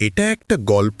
এটা একটা গল্প,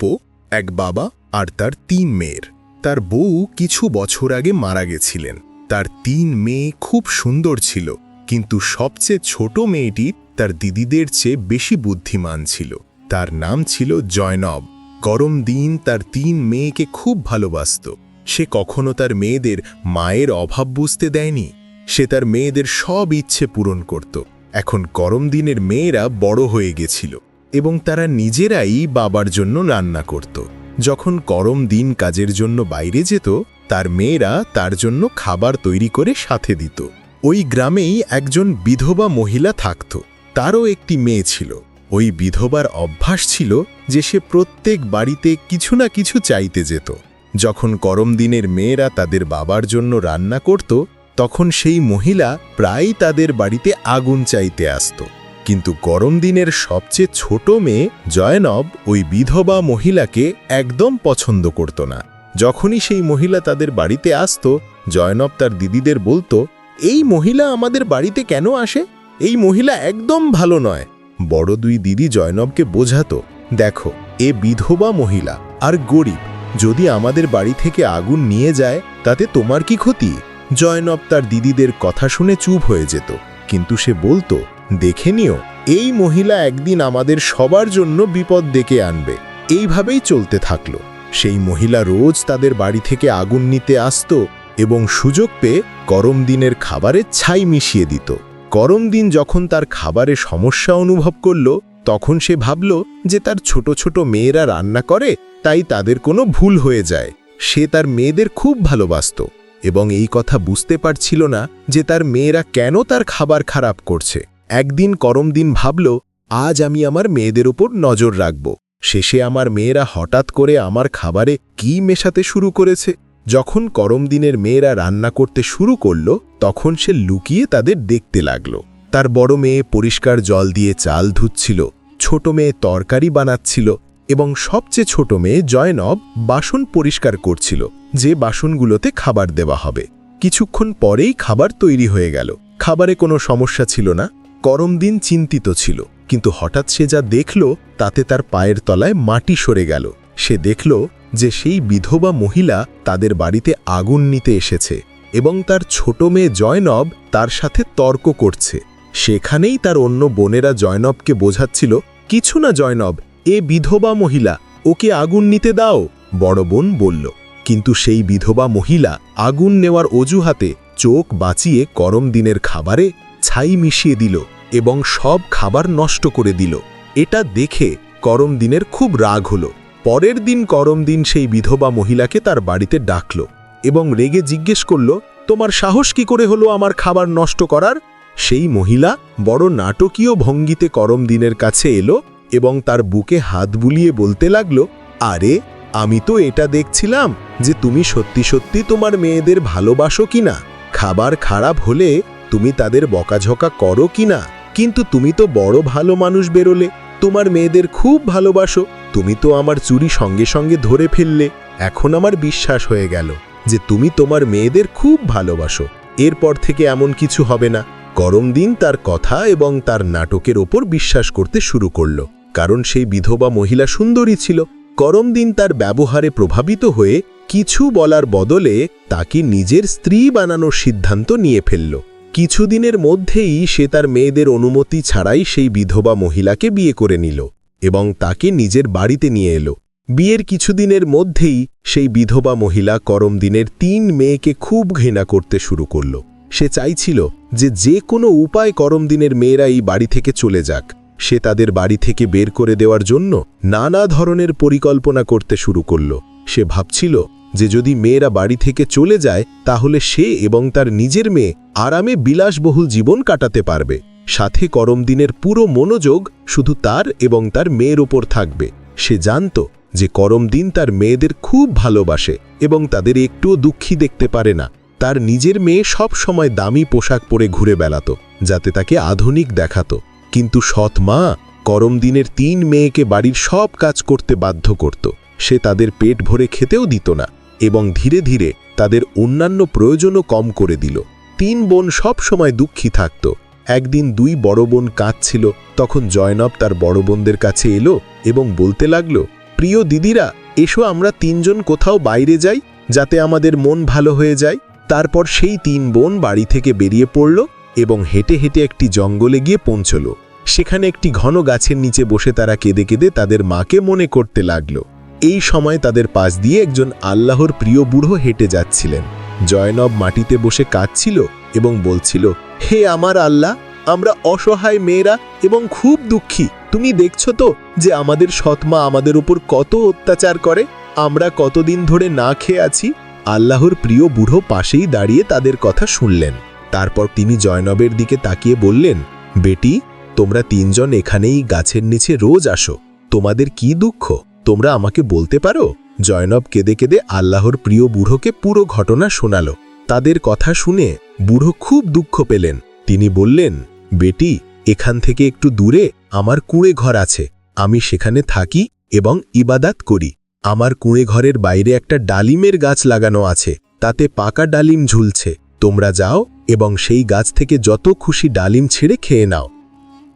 এক বাবা আর তার তিন মেয়ের। তার বউ কিছু বছর আগে মারা গেছিলেন। তার তিন মেয়ে খুব সুন্দর ছিল, কিন্তু সবচেয়ে ছোট মেয়েটি তার দিদিদের চেয়ে বেশি বুদ্ধিমান ছিল। তার নাম ছিল জয়নব। গরম দিন তার তিন মেয়েকে খুব ভালোবাসত। সে কখনো তার মেয়েদের মায়ের অভাব বুঝতে দেয়নি। সে তার মেয়েদের সব ইচ্ছে পূরণ করত। এখন গরম দিনের মেয়েরা বড় হয়ে গেছিল। এবং তারা নিজেরাই বাবার জন্য রান্না করত। যখন গরম দিন কাজের জন্য বাইরে যেত, তার মেয়েরা তার জন্য খাবার তৈরি করে সাথে দিত। ওই গ্রামেই একজন বিধবা মহিলা থাকত। তারও একটি মেয়ে ছিল। ওই বিধবার অভ্যাস ছিল যে সে প্রত্যেক বাড়িতে কিছু না কিছু চাইতে যেত। যখন করম দিনের মেয়েরা তাদের বাবার জন্য রান্না করত, তখন সেই মহিলা প্রায়ই তাদের বাড়িতে আগুন চাইতে আসত। কিন্তু গরম দিনের সবচেয়ে ছোট মেয়ে জয়নব ওই বিধবা মহিলাকে একদম পছন্দ করত না। যখনই সেই মহিলা তাদের বাড়িতে আসত, জয়নব তার দিদিদের বলতো, এই মহিলা আমাদের বাড়িতে কেন আসে? এই মহিলা একদম ভালো নয়। বড় দুই দিদি জয়নবকে বোঝাতো, দেখো, এ বিধবা মহিলা আর গরিব, যদি আমাদের বাড়ি থেকে আগুন নিয়ে যায়, তাতে তোমার কি ক্ষতি? জয়নব তার দিদিদের কথা শুনে চুপ হয়ে যেত, কিন্তু সে বলতো দেখে নিও, এই মহিলা একদিন আমাদের সবার জন্য বিপদ ডেকে আনবে। এইভাবেই চলতে থাকল। সেই মহিলা রোজ তাদের বাড়ি থেকে আগুন নিতে আসত এবং সুযোগ পেয়ে গরম দিনের খাবারে ছাই মিশিয়ে দিত। গরম দিন যখন তার খাবারে সমস্যা অনুভব করল, তখন সে ভাবল যে তার ছোট ছোট মেয়েরা রান্না করে, তাই তাদের কোনো ভুল হয়ে যায়। সে তার মেয়েদের খুব ভালোবাসত এবং এই কথা বুঝতে পারছিল না যে তার মেয়েরা কেন তার খাবার খারাপ করছে। একদিন করম দিন ভাবল, আজ আমি আমার মেয়েদের ওপর নজর রাখব। শেষে আমার মেয়েরা হঠাৎ করে আমার খাবারে কি মেশাতে শুরু করেছে। যখন করম দিনের মেয়েরা রান্না করতে শুরু করল, তখন সে লুকিয়ে তাদের দেখতে লাগল। তার বড় মেয়ে পরিষ্কার জল দিয়ে চাল ধুচ্ছিল, ছোট মেয়ে তরকারি বানাচ্ছিল এবং সবচেয়ে ছোট মেয়ে জয়নব বাসন পরিষ্কার করছিল, যে বাসনগুলোতে খাবার দেওয়া হবে। কিছুক্ষণ পরেই খাবার তৈরি হয়ে গেল। খাবারে কোনো সমস্যা ছিল না। করম দিন চিন্তিত ছিল, কিন্তু হঠাৎ সে যা দেখল তাতে তার পায়ের তলায় মাটি সরে গেল। সে দেখল যে সেই বিধবা মহিলা তাদের বাড়িতে আগুন নিতে এসেছে এবং তার ছোট মেয়ে জয়নব তার সাথে তর্ক করছে। সেখানেই তার অন্য বোনেরা জয়নবকে বোঝাচ্ছিল, কিছু না জয়নব, এ বিধবা মহিলা, ওকে আগুন নিতে দাও। বড় বোন বলল। কিন্তু সেই বিধবা মহিলা আগুন নেওয়ার অজুহাতে চোখ বাঁচিয়ে করম দিনের খাবারে ছাই মিশিয়ে দিল এবং সব খাবার নষ্ট করে দিল। এটা দেখে করম দিনের খুব রাগ হল। পরের দিন করম দিন সেই বিধবা মহিলাকে তার বাড়িতে ডাকল এবং রেগে জিজ্ঞেস করল, তোমার সাহস কি করে হলো আমার খাবার নষ্ট করার? সেই মহিলা বড় নাটকীয় ভঙ্গিতে করম দিনের কাছে এলো এবং তার বুকে হাত বুলিয়ে বলতে লাগল, আরে, আমি তো এটা দেখছিলাম যে তুমি সত্যি সত্যি তোমার মেয়েদের ভালোবাসো কিনা। খাবার খারাপ হলে তুমি তাদের বকাঝকা করো কিনা কিন্তু তুমি তো বড় ভালো মানুষ বেরোলে, তোমার মেয়েদের খুব ভালোবাসো। তুমি তো আমার চুরি সঙ্গে সঙ্গে ধরে ফেললে। এখন আমার বিশ্বাস হয়ে গেল যে তুমি তোমার মেয়েদের খুব ভালোবাসো। এরপর থেকে এমন কিছু হবে না। গরম দিন তার কথা এবং তার নাটকের ওপর বিশ্বাস করতে শুরু করল। কারণ সেই বিধবা মহিলা সুন্দরী ছিল। গরম দিন তার ব্যবহারে প্রভাবিত হয়ে কিছু বলার বদলে তাকে নিজের স্ত্রী বানানোর সিদ্ধান্ত নিয়ে ফেলল। কিছুদিনের মধ্যেই সে তার মেয়েদের অনুমতি ছাড়াই সেই বিধবা মহিলাকে বিয়ে করে নিল এবং তাকে নিজের বাড়িতে নিয়ে এলো। বিয়ের কিছুদিনের মধ্যেই সেই বিধবা মহিলা করম দিনের তিন মেয়েকে খুব ঘৃণা করতে শুরু করল। সে চাইছিল যে যে কোনো উপায় করম দিনের মেয়েরা এই বাড়ি থেকে চলে যাক। সে তাদের বাড়ি থেকে বের করে দেওয়ার জন্য নানা ধরনের পরিকল্পনা করতে শুরু করল। সে ভাবছিল যে যদি মেয়েরা বাড়ি থেকে চলে যায়, তাহলে সে এবং তার নিজের মেয়ে আরামে বিলাসবহুল জীবন কাটাতে পারবে। সাথে করম দিনের পুরো মনোযোগ শুধু তার এবং তার মেয়ের ওপর থাকবে। সে জানত যে করম দিন তার মেয়েদের খুব ভালোবাসে এবং তাদের একটুও দুঃখী দেখতে পারে না। তার নিজের মেয়ে সব সময় দামি পোশাক পরে ঘুরে বেড়াত, যাতে তাকে আধুনিক দেখাতো। কিন্তু সৎ মা করম দিনের তিন মেয়েকে বাড়ির সব কাজ করতে বাধ্য করত। সে তাদের পেট ভরে খেতেও দিত না। এবং ধীরে ধীরে তাদের অন্যান্য প্রয়োজনও কম করে দিল। তিন বোন সব সময় দুঃখী থাকত। একদিন দুই বড় বোন কাঁদছিল, তখন জয়নব তার বড় বোনদের কাছে এলো এবং বলতে লাগল, প্রিয় দিদিরা, এসো আমরা তিনজন কোথাও বাইরে যাই, যাতে আমাদের মন ভালো হয়ে যায়। তারপর সেই তিন বোন বাড়ি থেকে বেরিয়ে পড়ল এবং হেঁটে হেঁটে একটি জঙ্গলে গিয়ে পৌঁছল। সেখানে একটি ঘন গাছের নিচে বসে তারা কেঁদে কেঁদে তাদের মাকে মনে করতে লাগল। এই সময় তাদের পাশ দিয়ে একজন আল্লাহর প্রিয় বুড়ো হেঁটে যাচ্ছিলেন। জয়নব মাটিতে বসে কাঁদছিল এবং বলছিল, হে আমার আল্লাহ, আমরা অসহায় মেয়েরা এবং খুব দুঃখী। তুমি দেখছ তো যে আমাদের সৎমা আমাদের উপর কত অত্যাচার করে। আমরা কতদিন ধরে না খেয়ে আছি। আল্লাহর প্রিয় বুড়ো পাশেই দাঁড়িয়ে তাদের কথা শুনলেন। তারপর তিনি জয়নবের দিকে তাকিয়ে বললেন, বেটি, তোমরা তিনজন এখানেই গাছের নিচে রোজ আসো। তোমাদের কি দুঃখ? তোমরা আমাকে বলতে পারো? জয়নব কেঁদে কেঁদে আল্লাহর প্রিয় বুড়োকে পুরো ঘটনা শোনালো। তাদের কথা শুনে বুড়ো খুব দুঃখ পেলেন। তিনি বললেন, বেটি, এখান থেকে একটু দূরে আমার কুঁড়ে ঘর আছে। আমি সেখানে থাকি এবং ইবাদাত করি। আমার কুঁড়ে ঘরের বাইরে একটা ডালিমের গাছ লাগানো আছে। তাতে পাকা ডালিম ঝুলছে। তোমরা যাও এবং সেই গাছ থেকে যত খুশি ডালিম ছেড়ে খেয়ে নাও।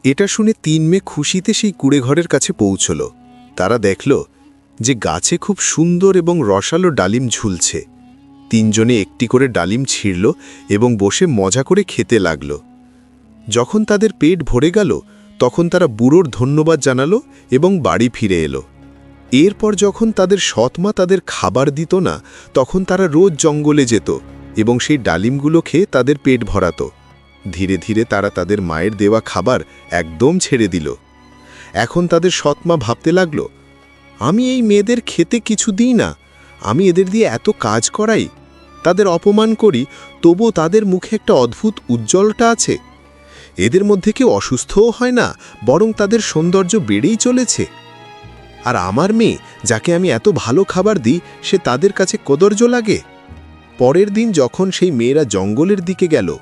এটা শুনে তিন মেয়ে খুশিতে সেই কুড়ে ঘরের কাছে পৌঁছল। তারা দেখল যে গাছে খুব সুন্দর এবং রসালো ডালিম ঝুলছে। তিনজনে একটি করে ডালিম ছিঁড়ল এবং বসে মজা করে খেতে লাগল। যখন তাদের পেট ভরে গেল, তখন তারা বুড়োর ধন্যবাদ জানালো এবং বাড়ি ফিরে এলো। এরপর যখন তাদের সৎমা তাদের খাবার দিত না, তখন তারা রোজ জঙ্গলে যেত এবং সেই ডালিমগুলো খেয়ে তাদের পেট ভরাত। ধীরে ধীরে তারা তাদের মায়ের দেওয়া খাবার একদম ছেড়ে দিল। এখন তাদের সৎমা ভাবতে লাগল, আমি এই মেয়েদের খেতে কিছু দিই না, আমি এদের দিয়ে এত কাজ করাই, তাদের অপমান করি, তবুও তাদের মুখে একটা অদ্ভুত উজ্জ্বলটা আছে। এদের মধ্যে কেউ অসুস্থও হয় না, বরং তাদের সৌন্দর্য বেড়েই চলেছে। আর আমার মেয়ে, যাকে আমি এত ভালো খাবার দিই, সে তাদের কাছে কদর্য লাগে? পরের দিন যখন সেই মেয়েরা জঙ্গলের দিকে গেল,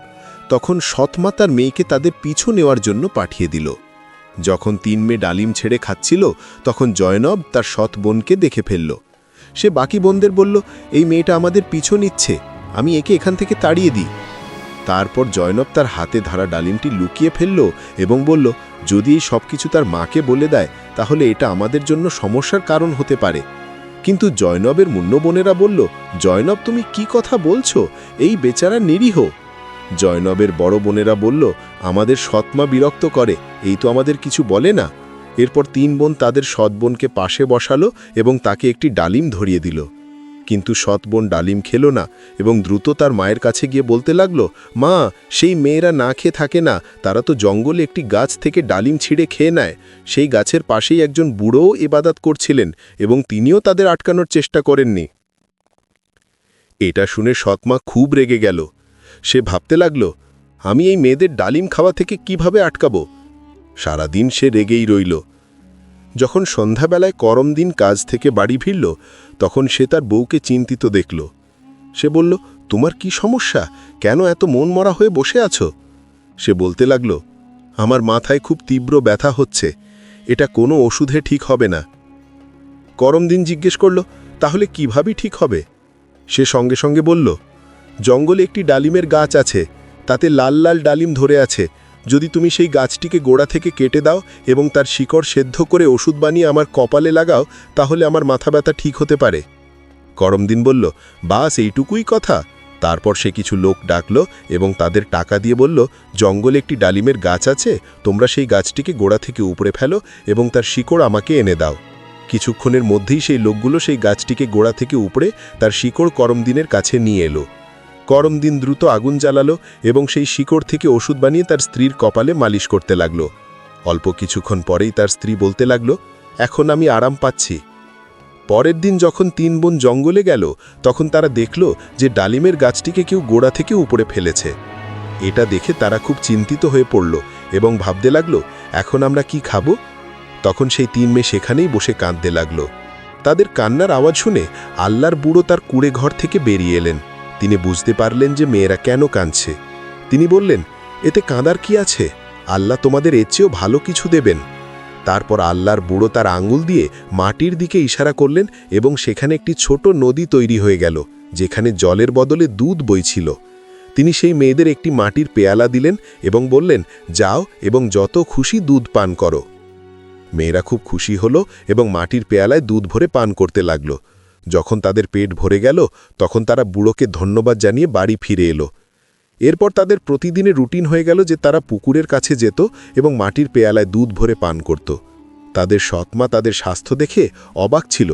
তখন সৎমা তার মেয়েকে তাদের পিছু নেওয়ার জন্য পাঠিয়ে দিল। যখন তিন মেয়ে ডালিম ছেড়ে খাচ্ছিল, তখন জয়নব তার সৎ বোনকে দেখে ফেলল। সে বাকি বোনদের বলল, এই মেয়েটা আমাদের পিছু নিচ্ছে, আমি একে এখান থেকে তাড়িয়ে দিই। তারপর জয়নব তার হাতে ধরা ডালিমটি লুকিয়ে ফেলল এবং বলল, যদি এই সব কিছু তার মাকে বলে দেয়, তাহলে এটা আমাদের জন্য সমস্যার কারণ হতে পারে। কিন্তু জয়নবের মুন্ন বোনেরা বলল, জয়নব, তুমি কি কথা বলছো? এই বেচারা নিরীহ। জয়নবের বড় বোনেরা বলল, আমাদের সৎমা বিরক্ত করে, এই তো আমাদের কিছু বলে না। এরপর তিন বোন তাদের সৎ বোনকে পাশে বসালো এবং তাকে একটি ডালিম ধরিয়ে দিল। কিন্তু সৎ বোন ডালিম খেল না এবং দ্রুত তার মায়ের কাছে গিয়ে বলতে লাগল, মা, সেই মেয়েরা না খেয়ে থাকে না, তারা তো জঙ্গলে একটি গাছ থেকে ডালিম ছিঁড়ে খেয়ে নেয়। সেই গাছের পাশেই একজন বুড়োও ইবাদাত করছিলেন এবং তিনিও তাদের আটকানোর চেষ্টা করেননি। এটা শুনে সৎমা খুব রেগে গেল। সে ভাবতে লাগল, আমি এই মেয়েদের ডালিম খাওয়া থেকে কীভাবে আটকাবো? সারাদিন সে রেগেই রইল। যখন সন্ধ্যাবেলায় করম দিন কাজ থেকে বাড়ি ফিরল, তখন সে তার বউকে চিন্তিত দেখল। সে বলল, তোমার কি সমস্যা? কেন এত মন মরা হয়ে বসে আছো? সে বলতে লাগল, আমার মাথায় খুব তীব্র ব্যথা হচ্ছে। এটা কোনো ওষুধে ঠিক হবে না। করম দিন জিজ্ঞেস করল, তাহলে কীভাবে ঠিক হবে? সে সঙ্গে সঙ্গে বলল জঙ্গলে একটি ডালিমের গাছ আছে, তাতে লাল লাল ডালিম ধরে আছে। যদি তুমি সেই গাছটিকে গোড়া থেকে কেটে দাও এবং তার শিকড় সেদ্ধ করে ওষুধ বানিয়ে আমার কপালে লাগাও, তাহলে আমার মাথা ব্যথা ঠিক হতে পারে। করমদিন বলল, বাস, এইটুকুই কথা। তারপর সে কিছু লোক ডাকল এবং তাদের টাকা দিয়ে বলল, জঙ্গলে একটি ডালিমের গাছ আছে, তোমরা সেই গাছটিকে গোড়া থেকে উপড়ে ফেলো এবং তার শিকড় আমাকে এনে দাও। কিছুক্ষণের মধ্যেই সেই লোকগুলো সেই গাছটিকে গোড়া থেকে উপড়ে তার শিকড় করমদিনের কাছে নিয়ে এলো। করমদিন দ্রুত আগুন জ্বালালো এবং সেই শিকড় থেকে ওষুধ বানিয়ে তার স্ত্রীর কপালে মালিশ করতে লাগল। অল্প কিছুক্ষণ পরেই তার স্ত্রী বলতে লাগল, এখন আমি আরাম পাচ্ছি। পরের দিন যখন তিন বোন জঙ্গলে গেল, তখন তারা দেখল যে ডালিমের গাছটিকে কেউ গোড়া থেকে উপরে ফেলেছে। এটা দেখে তারা খুব চিন্তিত হয়ে পড়ল এবং ভাবতে লাগল, এখন আমরা কি খাব? তখন সেই তিন মেয়ে সেখানেই বসে কাঁদতে লাগল। তাদের কান্নার আওয়াজ শুনে আল্লাহর বুড়ো তার কুড়ে ঘর থেকে বেরিয়ে এলেন। তিনি বুঝতে পারলেন যে মেয়েরা কেন কাঁদছে। তিনি বললেন, এতে কাঁদার কি আছে? আল্লাহ তোমাদের এর চেয়েও ভালো কিছু দেবেন। তারপর আল্লাহর বুড়ো তার আঙুল দিয়ে মাটির দিকে ইশারা করলেন এবং সেখানে একটি ছোট নদী তৈরি হয়ে গেল, যেখানে জলের বদলে দুধ বইছিল। তিনি সেই মেয়েদের একটি মাটির পেয়ালা দিলেন এবং বললেন, যাও এবং যত খুশি দুধ পান করো। মেয়েরা খুব খুশি হলো এবং মাটির পেয়ালায় দুধ ভরে পান করতে লাগল। যখন তাদের পেট ভরে গেল, তখন তারা বুড়োকে ধন্যবাদ জানিয়ে বাড়ি ফিরে এলো। এরপর তাদের প্রতিদিনের রুটিন হয়ে গেল যে তারা পুকুরের কাছে যেত এবং মাটির পেয়ালায় দুধ ভরে পান করত। তাদের সৎমা তাদের স্বাস্থ্য দেখে অবাক ছিল।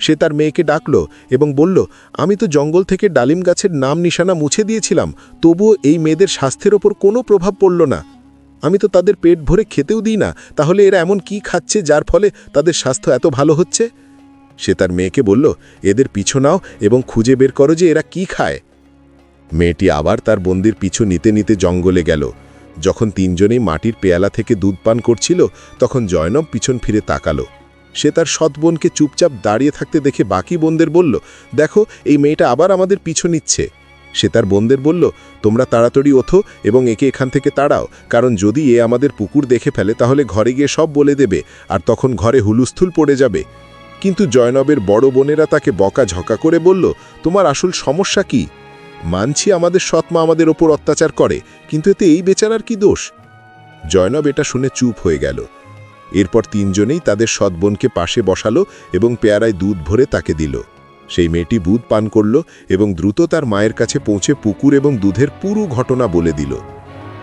সে তার মেয়েকে ডাকল এবং বলল, আমি তো জঙ্গল থেকে ডালিম গাছের নাম নিশানা মুছে দিয়েছিলাম, তবুও এই মেয়েদের স্বাস্থ্যের ওপর কোনো প্রভাব পড়ল না। আমি তো তাদের পেট ভরে খেতেও দিই না, তাহলে এরা এমন কি খাচ্ছে যার ফলে তাদের স্বাস্থ্য এত ভালো হচ্ছে? সে তার মেয়েকে বলল, এদের পিছু নাও এবং খুঁজে বের করো যে এরা কি খায়। মেয়েটি আবার তার বন্দির পিছু নিতে নিতে জঙ্গলে গেল। যখন তিনজনেই মাটির পেয়ালা থেকে দুধ পান করছিল, তখন জয়নব পিছন ফিরে তাকালো। সে তার সৎ বোনকে চুপচাপ দাঁড়িয়ে থাকতে দেখে বাকি বোনদের বলল, দেখো, এই মেয়েটা আবার আমাদের পিছু নিচ্ছে। সে তার বোনদের বলল, তোমরা তাড়াতাড়ি ওঠো এবং একে এখান থেকে তাড়াও, কারণ যদি এ আমাদের পুকুর দেখে ফেলে, তাহলে ঘরে গিয়ে সব বলে দেবে, আর তখন ঘরে হুলুস্থুল পড়ে যাবে। কিন্তু জয়নবের বড় বোনেরা তাকে বকা ঝকা করে বলল, তোমার আসল সমস্যা কি? মানছি আমাদের সৎমা আমাদের ওপর অত্যাচার করে, কিন্তু এতে এই বেচারার কি দোষ? জয়নব এটা শুনে চুপ হয়ে গেল। এরপর তিনজনেই তাদের সৎবোনকে পাশে বসালো এবং পেয়ারায় দুধ ভরে তাকে দিল। সেই মেয়েটি বুধ পান করল এবং দ্রুত তার মায়ের কাছে পৌঁছে পুকুর এবং দুধের পুরো ঘটনা বলে দিল।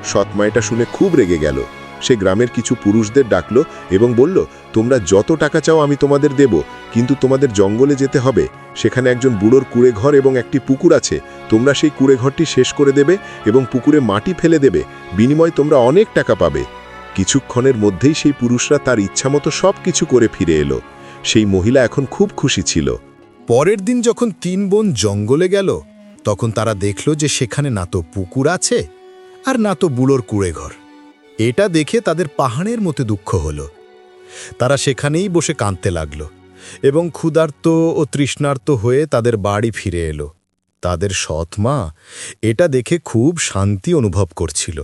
সৎমা এটা শুনে খুব রেগে গেল। সে গ্রামের কিছু পুরুষদের ডাকল এবং বলল, তোমরা যত টাকা চাও আমি তোমাদের দেব, কিন্তু তোমাদের জঙ্গলে যেতে হবে। সেখানে একজন বুড়োর কুড়ে ঘর এবং একটি পুকুর আছে। তোমরা সেই কুড়ে ঘরটি শেষ করে দেবে এবং পুকুরে মাটি ফেলে দেবে। বিনিময় তোমরা অনেক টাকা পাবে। কিছুক্ষণের মধ্যেই সেই পুরুষরা তার ইচ্ছামতো সব কিছু করে ফিরে এলো। সেই মহিলা এখন খুব খুশি ছিল। পরের দিন যখন তিন বোন জঙ্গলে গেল, তখন তারা দেখল যে সেখানে না তো পুকুর আছে আর না তো বুড়োর কুড়েঘর। এটা দেখে তাদের পাহাড়ের মতো দুঃখ হলো। তারা সেখানেই বসে কাঁদতে লাগল এবং ক্ষুধার্ত ও তৃষ্ণার্ত হয়ে তাদের বাড়ি ফিরে এলো। তাদের সৎ মা এটা দেখে খুব শান্তি অনুভব করছিল।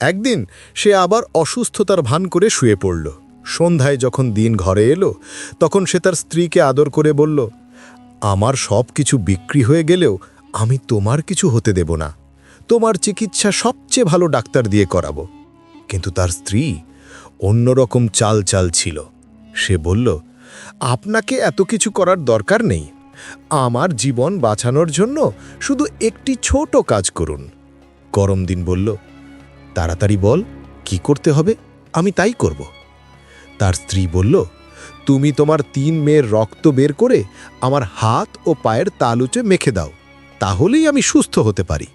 একদিন সে আবার অসুস্থতার ভান করে শুয়ে পড়ল। সন্ধ্যায় যখন দিন ঘরে এলো, তখন সে তার স্ত্রীকে আদর করে বলল, আমার সব কিছু বিক্রি হয়ে গেলেও আমি তোমার কিছু হতে দেব না। তোমার চিকিৎসা সবচেয়ে ভালো ডাক্তার দিয়ে করাবো। কিন্তু তার স্ত্রী অন্যরকম চাল চাল ছিল। সে বলল, আপনাকে এত কিছু করার দরকার নেই। আমার জীবন বাঁচানোর জন্য শুধু একটি ছোট কাজ করুন। গরম দিন বলল, তাড়াতাড়ি বল, কি করতে হবে? আমি তাই করব। তার স্ত্রী বলল, তুমি তোমার তিন মেয়ের রক্ত বের করে আমার হাত ও পায়ের তালুচে মেখে দাও, তাহলেই আমি সুস্থ হতে পারি।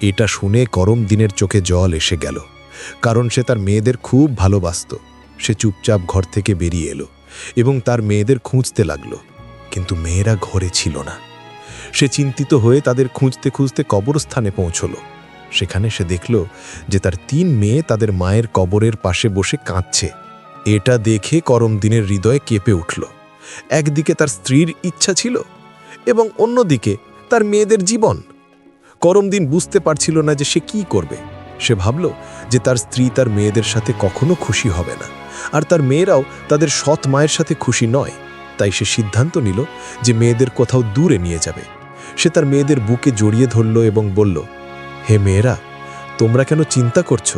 এটা শুনে গরম দিনের চোখে জল এসে গেল। কারণ সে তার মেয়েদের খুব ভালোবাসত। সে চুপচাপ ঘর থেকে বেরিয়ে এলো এবং তার মেয়েদের খুঁজতে লাগল। কিন্তু মেয়েরা ঘরে ছিল না। সে চিন্তিত হয়ে তাদের খুঁজতে খুঁজতে কবরস্থানে পৌঁছল। সেখানে সে দেখল যে তার তিন মেয়ে তাদের মায়ের কবরের পাশে বসে কাঁদছে। এটা দেখে করম দিনের হৃদয়ে কেঁপে উঠল। একদিকে তার স্ত্রীর ইচ্ছা ছিল এবং অন্যদিকে তার মেয়েদের জীবন। করম দিন বুঝতে পারছিল না যে সে কি করবে। সে ভাবল যে তার স্ত্রী তার মেয়েদের সাথে কখনো খুশি হবে না। আর তার মেয়েরাও তাদের সৎ মায়ের সাথে খুশি নয়। তাই সে সিদ্ধান্ত নিল যে মেয়েদের কোথাও দূরে নিয়ে যাবে। সে তার মেয়েদের বুকে জড়িয়ে ধরল এবং বলল, হে মেয়েরা, তোমরা কেন চিন্তা করছ?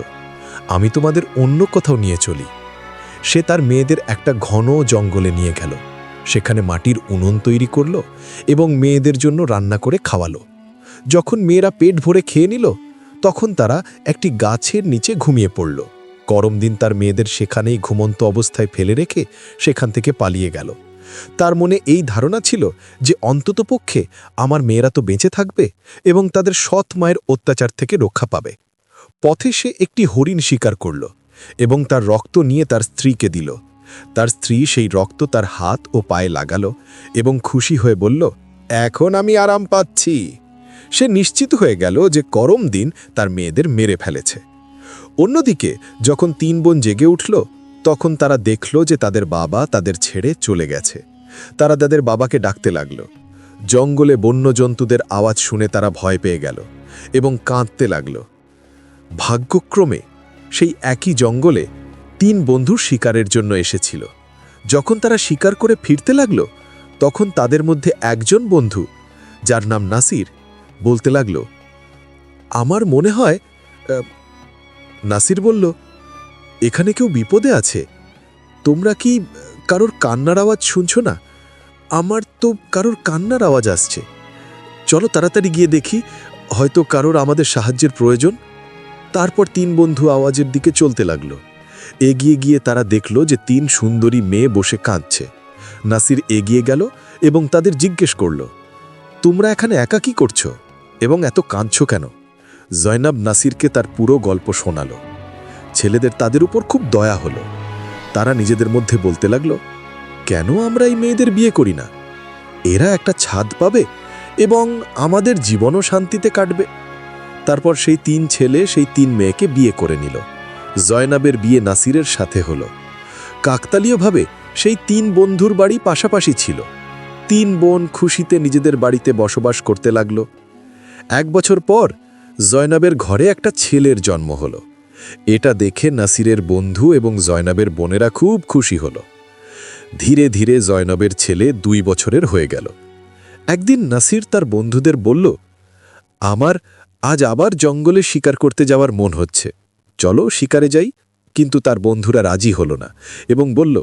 আমি তোমাদের অন্য কোথাও নিয়ে চলি। সে তার মেয়েদের একটা ঘন জঙ্গলে নিয়ে গেল। সেখানে মাটির উনুন তৈরি করল এবং মেয়েদের জন্য রান্না করে খাওয়ালো। যখন মেয়েরা পেট ভরে খেয়ে নিল তখন তারা একটি গাছের নিচে ঘুমিয়ে পড়ল। গরম দিন তার মেয়েদের সেখানেই ঘুমন্ত অবস্থায় ফেলে রেখে সেখান থেকে পালিয়ে গেল। তার মনে এই ধারণা ছিল যে অন্ততপক্ষে আমার মেয়েরা তো বেঁচে থাকবে এবং তাদের সৎ মায়ের অত্যাচার থেকে রক্ষা পাবে। পথে সে একটি হরিণ শিকার করল এবং তার রক্ত নিয়ে তার স্ত্রীকে দিল। তার স্ত্রী সেই রক্ত তার হাত ও পায়ে লাগালো এবং খুশি হয়ে বলল, এখন আমি আরাম পাচ্ছি। সে নিশ্চিত হয়ে গেল যে করম দিন তার মেয়েদের মেরে ফেলেছে। অন্যদিকে, যখন তিন বোন জেগে উঠল, তখন তারা দেখল যে তাদের বাবা তাদের ছেড়ে চলে গেছে। তারা তাদের বাবাকে ডাকতে লাগল। জঙ্গলে বন্যজন্তুদের আওয়াজ শুনে তারা ভয় পেয়ে গেল এবং কাঁদতে লাগল। ভাগ্যক্রমে, সেই একই জঙ্গলে তিন বন্ধু শিকারের জন্য এসেছিল। যখন তারা শিকার করে ফিরতে লাগল, তখন তাদের মধ্যে একজন বন্ধু, যার নাম নাসির বলতে লাগল, আমার মনে হয় নাসির বলল, এখানে কেউ বিপদে আছে। তোমরা কি কারোর কান্নার আওয়াজ শুনছো না? আমার তো কারোর কান্নার আওয়াজ আসছে। চলো তাড়াতাড়ি গিয়ে দেখি, হয়তো কারোর আমাদের সাহায্যের প্রয়োজন। তারপর তিন বন্ধু আওয়াজের দিকে চলতে লাগল। এগিয়ে গিয়ে তারা দেখল যে তিন সুন্দরী মেয়ে বসে কাঁদছে। নাসির এগিয়ে গেল এবং তাদের জিজ্ঞেস করল, তোমরা এখানে একা কি করছ? এবং এত কাঁদছো কেন? জয়নাব নাসিরকে তার পুরো গল্প শোনালো। ছেলেদের তাদের উপর খুব দয়া হলো। তারা নিজেদের মধ্যে বলতে লাগল, কেন আমরা এই মেয়েদের বিয়ে করি না? এরা একটা ছাদ পাবে এবং আমাদের জীবনও শান্তিতে কাটবে। তারপর সেই তিন ছেলে সেই তিন মেয়েকে বিয়ে করে নিল। জয়নাবের বিয়ে নাসিরের সাথে হলো। কাকতালীয়ভাবে সেই তিন বন্ধুর বাড়ি পাশাপাশি ছিল। তিন বোন খুশিতে নিজেদের বাড়িতে বসবাস করতে লাগল। এক বছর পর জয়নাবের ঘরে একটা ছেলের জন্ম হলো। এটা দেখে নাসিরের বন্ধু এবং জয়নাবের বোনেরা খুব খুশি হলো। ধীরে ধীরে জয়নবের ছেলে দুই বছরের হয়ে গেল। একদিন নাসির তার বন্ধুদের বলল, আমার আজ আবার জঙ্গলে শিকার করতে যাওয়ার মন হচ্ছে। চলো শিকারে যাই। কিন্তু তার বন্ধুরা রাজি হলো না এবং বলল,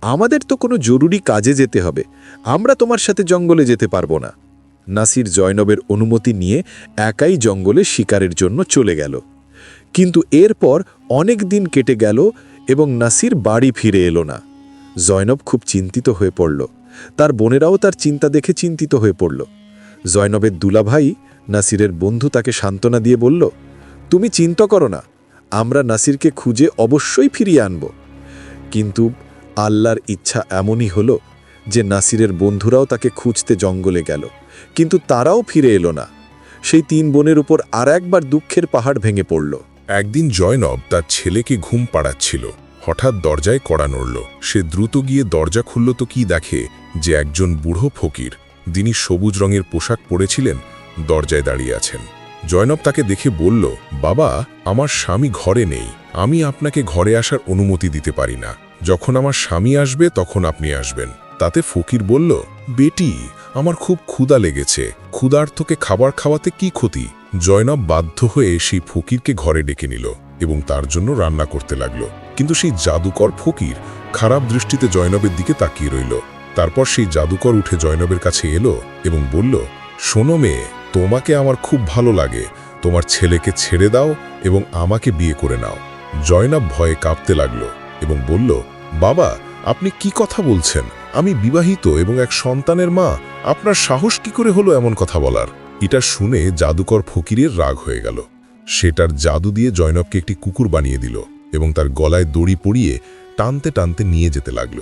আমাদের তো কোনো জরুরি কাজে যেতে হবে। আমরা তোমার সাথে জঙ্গলে যেতে পারব না। নাসির জয়নবের অনুমতি নিয়ে একাই জঙ্গলে শিকারের জন্য চলে গেল। কিন্তু এরপর অনেক দিন কেটে গেল এবং নাসির বাড়ি ফিরে এলো না। জয়নব খুব চিন্তিত হয়ে পড়ল। তার বোনেরাও তার চিন্তা দেখে চিন্তিত হয়ে পড়ল। জয়নবের দুলাভাই নাসিরের বন্ধু তাকে সান্ত্বনা দিয়ে বলল, তুমি চিন্তা করো না, আমরা নাসিরকে খুঁজে অবশ্যই ফিরিয়ে আনব। কিন্তু আল্লাহর ইচ্ছা এমনই হলো যে নাসিরের বন্ধুরাও তাকে খুঁজতে জঙ্গলে গেল, কিন্তু তারাও ফিরে এলো না। সেই তিন বোনের উপর আর একবার দুঃখের পাহাড় ভেঙে পড়ল। একদিন জয়নব তার ছেলেকে ঘুম পাড়াচ্ছিল। হঠাৎ দরজায় কড়া নড়ল। সে দ্রুত গিয়ে দরজা খুলল তো কি দেখে যে একজন বুড়ো ফকির। যিনি সবুজ রঙের পোশাক পরেছিলেন, দরজায় দাঁড়িয়ে আছেন। জয়নব তাকে দেখে বলল, বাবা, আমার স্বামী ঘরে নেই। আমি আপনাকে ঘরে আসার অনুমতি দিতে পারি না। যখন আমার স্বামী আসবে, তখন আপনি আসবেন। তাতে ফকির বলল, বেটি, আমার খুব ক্ষুদা লেগেছে। ক্ষুধার্থকে খাবার খাওয়াতে কি ক্ষতি? জয়নব বাধ্য হয়ে সেই ফকিরকে ঘরে ডেকে নিল এবং তার জন্য রান্না করতে লাগল। কিন্তু সেই জাদুকর ফকির খারাপ দৃষ্টিতে জয়নবের দিকে তাকিয়ে রইল। তারপর সেই জাদুকর উঠে জয়নবের কাছে এলো এবং বলল, শোনো মেয়ে, তোমাকে আমার খুব ভালো লাগে। তোমার ছেলেকে ছেড়ে দাও এবং আমাকে বিয়ে করে নাও। জয়নব ভয়ে কাঁপতে লাগল এবং বলল, বাবা, আপনি কি কথা বলছেন? আমি বিবাহিত এবং এক সন্তানের মা, আপনার সাহস কি করে হলো এমন কথা বলার? এটা শুনে জাদুকর ফকিরের রাগ হয়ে গেল। সেটার জাদু দিয়ে জয়নবকে একটি কুকুর বানিয়ে দিল এবং তার গলায় দড়ি পরিয়ে টানতে টানতে নিয়ে যেতে লাগল।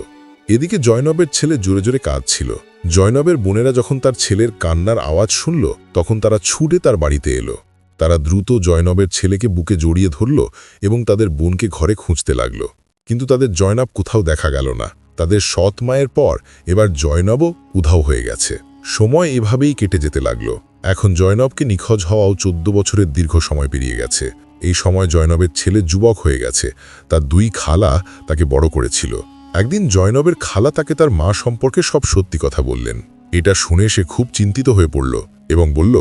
এদিকে জয়নবের ছেলে জোরে জোরে কাঁদছিল। জয়নবের বোনেরা যখন তার ছেলের কান্নার আওয়াজ শুনল, তখন তারা ছুটে তার বাড়িতে এলো। তারা দ্রুত জয়নবের ছেলেকে বুকে জড়িয়ে ধরল এবং তাদের বোনকে ঘরে খুঁজতে লাগল। কিন্তু তাদের জয়নব কোথাও দেখা গেল না। তাদের সৎ মায়ের পর এবার জয়নবও উধাও হয়ে গেছে। সময় এভাবেই কেটে যেতে লাগল। এখন জয়নবকে নিখোঁজ হওয়াও চোদ্দ বছরের দীর্ঘ সময় পেরিয়ে গেছে। এই সময় জয়নবের ছেলে যুবক হয়ে গেছে। তার দুই খালা তাকে বড় করেছিল। একদিন জয়নবের খালা তাকে তার মা সম্পর্কে সব সত্যি কথা বললেন। এটা শুনে সে খুব চিন্তিত হয়ে পড়ল এবং বলল,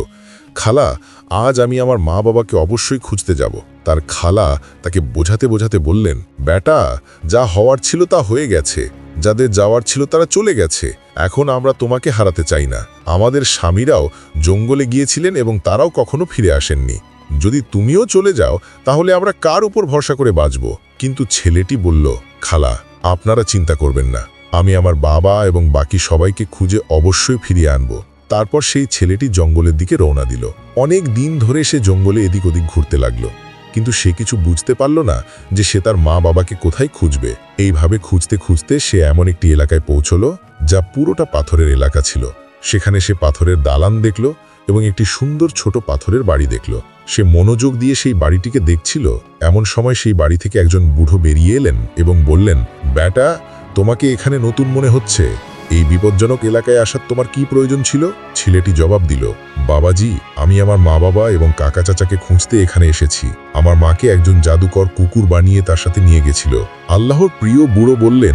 খালা, আজ আমি আমার মা বাবাকে অবশ্যই খুঁজতে যাব। তার খালা তাকে বোঝাতে বোঝাতে বললেন বেটা যা হওয়ার ছিল তা হয়ে গেছে। যাদের যাওয়ার ছিল তারা চলে গেছে। এখন আমরা তোমাকে হারাতে চাই না। আমাদের স্বামীরাও জঙ্গলে গিয়েছিলেন এবং তারাও কখনো ফিরে আসেননি। যদি তুমিও চলে যাও, তাহলে আমরা কার উপর ভরসা করে বাঁচব? কিন্তু ছেলেটি বলল, খালা, আপনারা চিন্তা করবেন না। আমি আমার বাবা এবং বাকি সবাইকে খুঁজে অবশ্যই ফিরিয়ে আনব। তারপর সেই ছেলেটি জঙ্গলের দিকে রওনা দিল। অনেক দিন ধরে সে জঙ্গলে এদিক ওদিক ঘুরতে লাগল। কিন্তু সে কিছু বুঝতে পারল না যে সে তার মা বাবাকে কোথায় খুঁজবে। এইভাবে খুঁজতে খুঁজতে সে এমন একটি এলাকায় পৌঁছল যা পুরোটা পাথরের এলাকা ছিল। সেখানে সে পাথরের দালান দেখল এবং একটি সুন্দর ছোট পাথরের বাড়ি দেখল। সে মনোযোগ দিয়ে সেই বাড়িটিকে দেখছিল। এমন সময় সেই বাড়ি থেকে একজন বুড়ো বেরিয়ে এলেন এবং বললেন, ব্যাটা, তোমাকে এখানে নতুন মনে হচ্ছে। এই বিপজ্জনক এলাকায় আসার তোমার কি প্রয়োজন ছিল? ছেলেটি জবাব দিল বাবাজি, আমি আমার মা বাবা এবং কাকা চাচাকে খুঁজতে এখানে এসেছি। আমার মাকে একজন জাদুকর কুকুর বানিয়ে তার সাথে নিয়ে গেছিল। আল্লাহর প্রিয় বুড়ো বললেন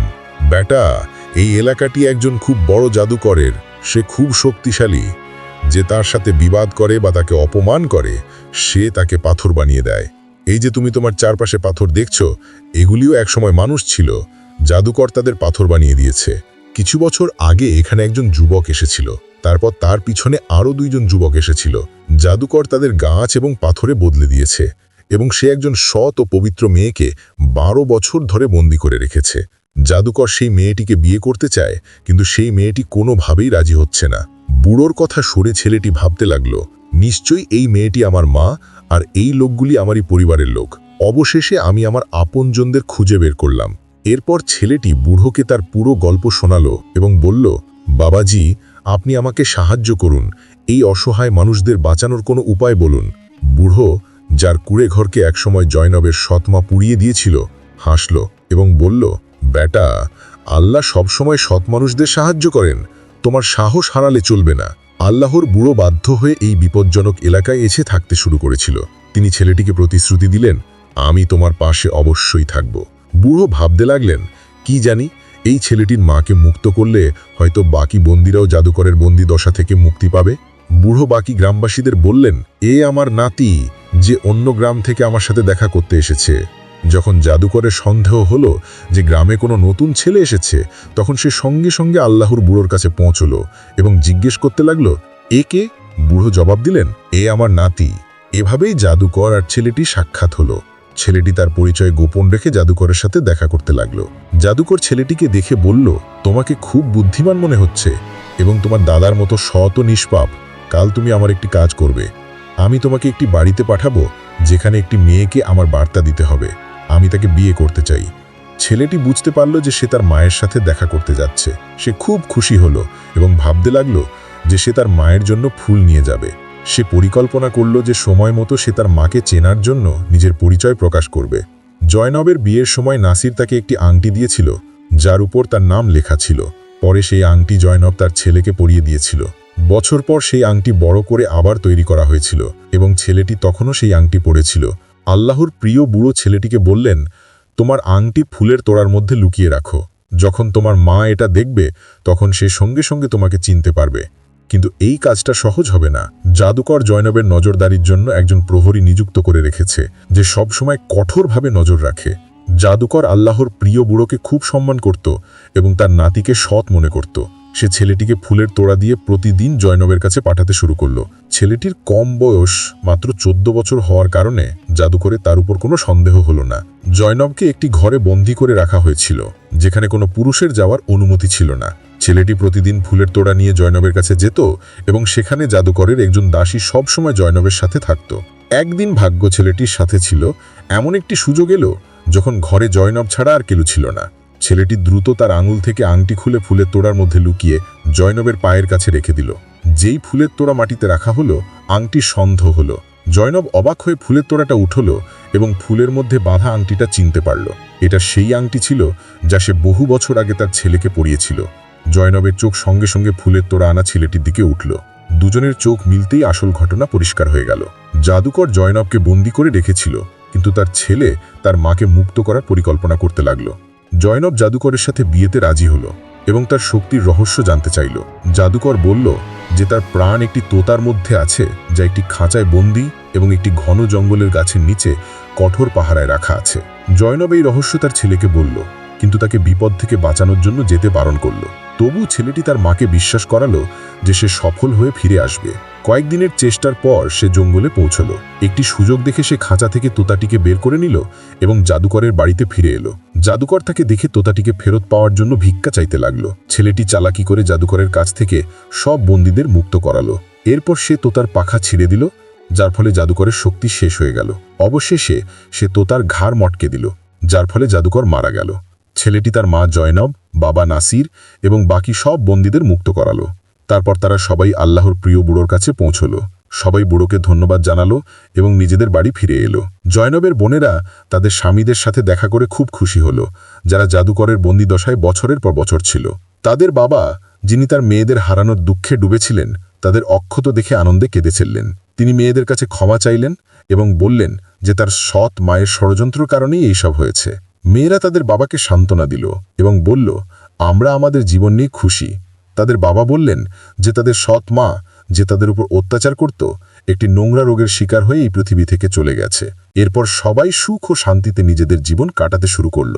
ব্যাটা এই এলাকাটি একজন খুব বড় জাদুকরের। সে খুব শক্তিশালী। যে তার সাথে বিবাদ করে বা তাকে অপমান করে, সে তাকে পাথর বানিয়ে দেয়। এই যে তুমি তোমার চারপাশে পাথর দেখছ, এগুলিও একসময় মানুষ ছিল। জাদুকর তাদের পাথর বানিয়ে দিয়েছে। কিছু বছর আগে এখানে একজন যুবক এসেছিল। তারপর তার পিছনে আরও দুইজন যুবক এসেছিল। জাদুকর তাদের গাছ এবং পাথরে বদলে দিয়েছে এবং সে একজন সৎ ও পবিত্র মেয়েকে বারো বছর ধরে বন্দি করে রেখেছে। জাদুকর সেই মেয়েটিকে বিয়ে করতে চায়, কিন্তু সেই মেয়েটি কোনোভাবেই রাজি হচ্ছে না। বুড়োর কথা সরে ছেলেটি ভাবতে লাগল, নিশ্চয়ই এই মেয়েটি আমার মা আর এই লোকগুলি আমারই পরিবারের লোক। অবশেষে আমি আমার আপনজনদের খুঁজে বের করলাম। এরপর ছেলেটি বুড়োকে তার পুরো গল্প শোনালো এবং বলল, বাবাজি আপনি আমাকে সাহায্য করুন। এই অসহায় মানুষদের বাঁচানোর কোনো উপায় বলুন। বুড়ো, যার কুড়ে ঘরকে একসময় জয়নবের সৎমা পুড়িয়ে দিয়েছিল, হাসল এবং বলল, বেটা, আল্লাহ সবসময় সৎ মানুষদের সাহায্য করেন। তোমার সাহস হারালে চলবে না। আল্লাহর বুড়ো বাধ্য হয়ে এই বিপজ্জনক এলাকায় এসে থাকতে শুরু করেছিল। তিনি ছেলেটিকে প্রতিশ্রুতি দিলেন, আমি তোমার পাশে অবশ্যই থাকব। বুড়ো ভাবতে লাগলেন, কি জানি এই ছেলেটির মাকে মুক্ত করলে হয়তো বাকি বন্দিরাও জাদুকরের বন্দি দশা থেকে মুক্তি পাবে? বুড়ো বাকি গ্রামবাসীদের বললেন, এ আমার নাতি, যে অন্য গ্রাম থেকে আমার সাথে দেখা করতে এসেছে। যখন জাদুকরের সন্দেহ হলো যে গ্রামে কোনো নতুন ছেলে এসেছে, তখন সে সঙ্গে সঙ্গে আল্লাহর বুড়োর কাছে পৌঁছলো এবং জিজ্ঞেস করতে লাগল, এ কে? বুড়ো জবাব দিলেন, এ আমার নাতি। এভাবেই জাদুকর আর ছেলেটি সাক্ষাৎ হলো। ছেলেটি তার পরিচয় গোপন রেখে জাদুকরের সাথে দেখা করতে লাগল। জাদুকর ছেলেটিকে দেখে বলল, তোমাকে খুব বুদ্ধিমান মনে হচ্ছে এবং তোমার দাদার মতো ও নিষ্পাপ। কাল তুমি আমার একটি কাজ করবে। আমি তোমাকে একটি বাড়িতে পাঠাবো, যেখানে একটি মেয়েকে আমার বার্তা দিতে হবে। আমি তাকে বিয়ে করতে চাই। ছেলেটি বুঝতে পারল যে সে তার মায়ের সাথে দেখা করতে যাচ্ছে। সে খুব খুশি হলো এবং ভাবতে লাগল যে সে তার মায়ের জন্য ফুল নিয়ে যাবে। সে পরিকল্পনা করল যে সময় মতো সে তার মাকে চেনার জন্য নিজের পরিচয় প্রকাশ করবে। জয়নবের বিয়ের সময় নাসির তাকে একটি আংটি দিয়েছিল, যার উপর তার নাম লেখা ছিল। পরে সেই আংটি জয়নব তার ছেলেকে পরিয়ে দিয়েছিল। বছর পর সেই আংটি বড় করে আবার তৈরি করা হয়েছিল এবং ছেলেটি তখনও সেই আংটি পড়েছিল আল্লাহর প্রিয় বুড়ো ছেলেটিকে বললেন, তোমার আংটি ফুলের তোড়ার মধ্যে লুকিয়ে রাখো। যখন তোমার মা এটা দেখবে, তখন সে সঙ্গে সঙ্গে তোমাকে চিনতে পারবে। কিন্তু এই কাজটা সহজ হবে না। জাদুকর জয়নবের নজরদারির জন্য একজন প্রহরী নিযুক্ত করে রেখেছে, যে সবসময় কঠোরভাবে নজর রাখে। জাদুকর আল্লাহর প্রিয় বুড়োকে খুব সম্মান করত এবং তার নাতিকে সৎ মনে করত। সে ছেলেটিকে ফুলের তোড়া দিয়ে প্রতিদিন জয়নবের কাছে পাঠাতে শুরু করল। ছেলেটির কম বয়স মাত্র চোদ্দ বছর হওয়ার কারণে জাদুকরে তার উপর কোনো সন্দেহ হলো না। জয়নবকে একটি ঘরে বন্দি করে রাখা হয়েছিল, যেখানে কোনো পুরুষের যাওয়ার অনুমতি ছিল না। ছেলেটি প্রতিদিন ফুলের তোড়া নিয়ে জয়নবের কাছে যেত এবং সেখানে জাদুকরের একজন দাসী সবসময় জয়নবের সাথে থাকত। একদিন ভাগ্য ছেলেটির সাথে ছিল, এমন একটি সুযোগ এলো যখন ঘরে জয়নব ছাড়া আর কেউ ছিল না। ছেলেটি দ্রুত তার আঙুল থেকে আংটি খুলে ফুলের তোড়ার মধ্যে লুকিয়ে জয়নবের পায়ের কাছে রেখে দিল। যেই ফুলের তোড়া মাটিতে রাখা হলো, আংটি সন্ধ হলো। জয়নব অবাক হয়ে ফুলের তোড়াটা উঠল এবং ফুলের মধ্যে বাঁধা আংটিটা চিনতে পারল। এটা সেই আংটি ছিল যা সে বহু বছর আগে তার ছেলেকে পরিয়েছিল। জয়নবের চোখ সঙ্গে সঙ্গে ফুলের তোড়া আনা ছেলেটির দিকে উঠল। দুজনের চোখ মিলতেই আসল ঘটনা পরিষ্কার হয়ে গেল। জাদুকর জয়নবকে বন্দি করে রেখেছিল, কিন্তু তার ছেলে তার মাকে মুক্ত করার পরিকল্পনা করতে লাগল। জয়নব জাদুকরের সাথে বিয়েতে রাজি হলো এবং তার শক্তির রহস্য জানতে চাইল। জাদুকর বলল যে তার প্রাণ একটি তোতার মধ্যে আছে, যা একটি খাঁচায় বন্দি এবং একটি ঘন জঙ্গলের গাছের নিচে কঠোর পাহারায় রাখা আছে। জয়নব এই রহস্য তার ছেলেকে বলল। কিন্তু তাকে বিপদ থেকে বাঁচানোর জন্য যেতে বারণ করল। তবু ছেলেটি তার মাকে বিশ্বাস করালো যে সে সফল হয়ে ফিরে আসবে। কয়েকদিনের চেষ্টার পর সে জঙ্গলে পৌঁছল। একটি সুযোগ দেখে সে খাঁচা থেকে তোতাটিকে বের করে নিল এবং জাদুকরের বাড়িতে ফিরে এলো। জাদুকর তাকে দেখে তোতাটিকে ফেরত পাওয়ার জন্য ভিক্ষা চাইতে লাগল। ছেলেটি চালাকি করে জাদুকরের কাছ থেকে সব বন্দীদের মুক্ত করালো। এরপর সে তোতার পাখা ছিঁড়ে দিল, যার ফলে জাদুকরের শক্তি শেষ হয়ে গেল। অবশেষে সে তোতার ঘাড় মটকে দিল, যার ফলে জাদুকর মারা গেল। ছেলেটি তার মা জয়নব, বাবা নাসির এবং বাকি সব বন্দীদের মুক্ত করালো। তারপর তারা সবাই আল্লাহর প্রিয় বুড়োর কাছে পৌঁছল। সবাই বুড়োকে ধন্যবাদ জানালো এবং নিজেদের বাড়ি ফিরে এলো। জয়নবের বোনেরা তাদের স্বামীদের সাথে দেখা করে খুব খুশি হলো, যারা জাদুকরের বন্দিদশায় বছরের পর বছর ছিল। তাদের বাবা, যিনি তার মেয়েদের হারানোর দুঃখে ডুবেছিলেন, তাদের অক্ষত দেখে আনন্দে কেঁদে চললেন তিনি মেয়েদের কাছে ক্ষমা চাইলেন এবং বললেন যে তার সৎ মায়ের ষড়যন্ত্র কারণেই এইসব হয়েছে। মেয়েরা তাদের বাবাকে সান্ত্বনা দিল এবং বলল, আমরা আমাদের জীবন নিয়ে খুশি। তাদের বাবা বললেন যে তাদের সৎ মা, যে তাদের উপর অত্যাচার করত, একটি নোংরা রোগের শিকার হয়ে এই পৃথিবী থেকে চলে গেছে। এরপর সবাই সুখ ও শান্তিতে নিজেদের জীবন কাটাতে শুরু করল।